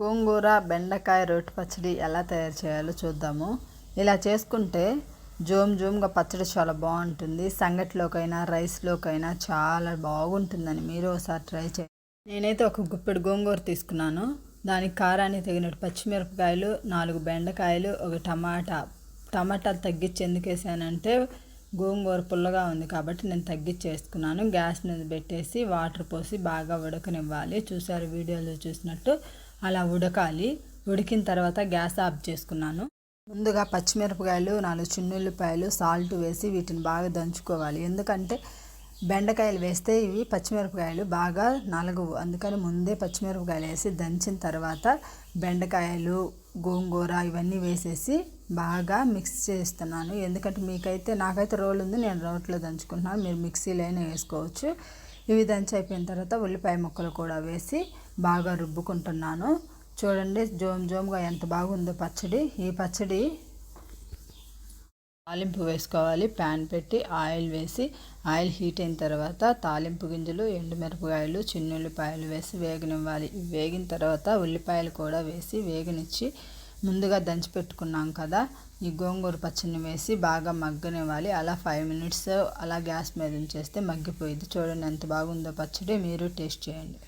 గోంగూర బెండకాయ రొట్టె పచ్చడి ఎలా తయారు చేయాలో చూద్దాము. ఇలా చేసుకుంటే జోమ్ జోమ్గా పచ్చడి చాలా బాగుంటుంది. సంగటిలోకైనా రైస్లోకైనా చాలా బాగుంటుందని మీరు ఒకసారి ట్రై చేయండి నేనైతే ఒక గుప్పెడు గోంగూర తీసుకున్నాను. దానికి కారాన్ని తగినట్టు పచ్చిమిరపకాయలు నాలుగు బెండకాయలు ఒక టమాటా. టమాటాలు తగ్గించి ఎందుకు వేసానంటే గోంగూర పుల్లగా ఉంది కాబట్టి నేను తగ్గించేసుకున్నాను గ్యాస్ మీద పెట్టేసి వాటర్ పోసి బాగా ఉడకనివ్వాలి. చూసారు వీడియోలో చూసినట్టు అలా ఉడకాలి. ఉడికిన తర్వాత గ్యాస్ ఆఫ్ చేసుకున్నాను. ముందుగా పచ్చిమిరపకాయలు నాలుగు చిన్నుల్లిపాయలు సాల్ట్ వేసి వీటిని బాగా దంచుకోవాలి. ఎందుకంటే బెండకాయలు వేస్తే ఇవి పచ్చిమిరపకాయలు బాగా నలగవు. అందుకని ముందే పచ్చిమిరపకాయలు వేసి దంచిన తర్వాత బెండకాయలు గోంగూర ఇవన్నీ వేసేసి బాగా మిక్స్ చేస్తున్నాను. ఎందుకంటే మీకైతే నాకైతే రోల్ ఉంది నేను రోట్లో దంచుకుంటున్నాను. మీరు మిక్సీలో అయినా వేసుకోవచ్చు. ఇవి దంచి అయిపోయిన తర్వాత ఉల్లిపాయ ముక్కలు కూడా వేసి బాగా రుబ్బుకుంటున్నాను. చూడండి జోమ్ జోమ్గా ఎంత బాగుందో పచ్చడి. ఈ పచ్చడి తాలింపు వేసుకోవాలి. ప్యాన్ పెట్టి ఆయిల్ వేసి ఆయిల్ హీట్ అయిన తర్వాత తాలింపు గింజలు ఎండుమిరపకాయలు చిన్నుల్లిపాయలు వేసి వేగనివ్వాలి. వేగిన తర్వాత ఉల్లిపాయలు కూడా వేసి వేగనిచ్చి ముందుగా దంచి పెట్టుకున్నాం కదా ఈ గోంగూర పచ్చడిని వేసి బాగా మగ్గనివ్వాలి. అలా ఫైవ్ మినిట్స్ అలా గ్యాస్ మీద ఉంచేస్తే మగ్గిపోయింది. చూడండి ఎంత బాగుందో పచ్చడి. మీరు టేస్ట్ చేయండి.